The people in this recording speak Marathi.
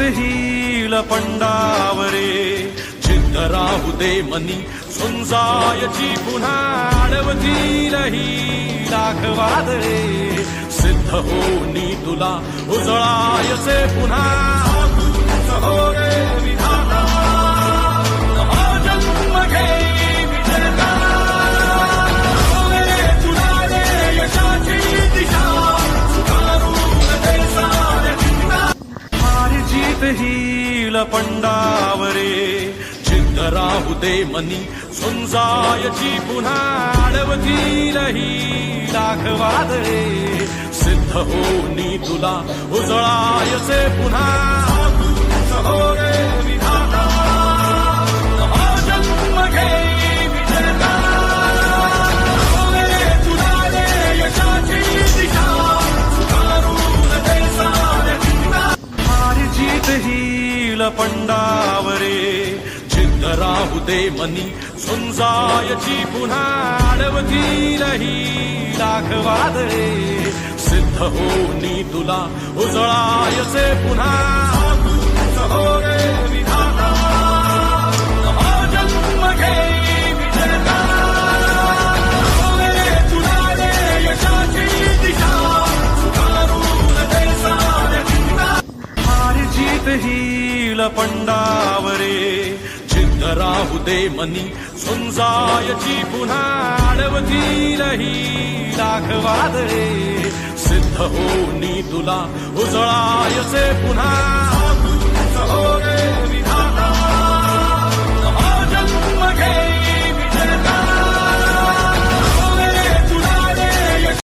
पराजित हील पंडावरे. चित्त राहू दे मनी सुंजायची पुन्हा अडवतील ही दे सिद्ध होनी तुला उजळायचे पुन्हा हील पंडावरे. चित्त राहू दे मनी सुंजायची पुन्हा आडवतील ही लाखवादळे सिद्ध होनी तुला उजळायचे पुन्हा. हो येईल पंडावरे. चित्त राहू दे मनी सुंजायची पुन्हा अडवतील ही सिद्ध होनी तुला उजळायचे पुन्हा. हील पंडावरे. चित्त राहू दे मनी सुंजायची पुन्हा आडवतील ही दे सिद्ध होनी तुला उजळायचे पुन्हा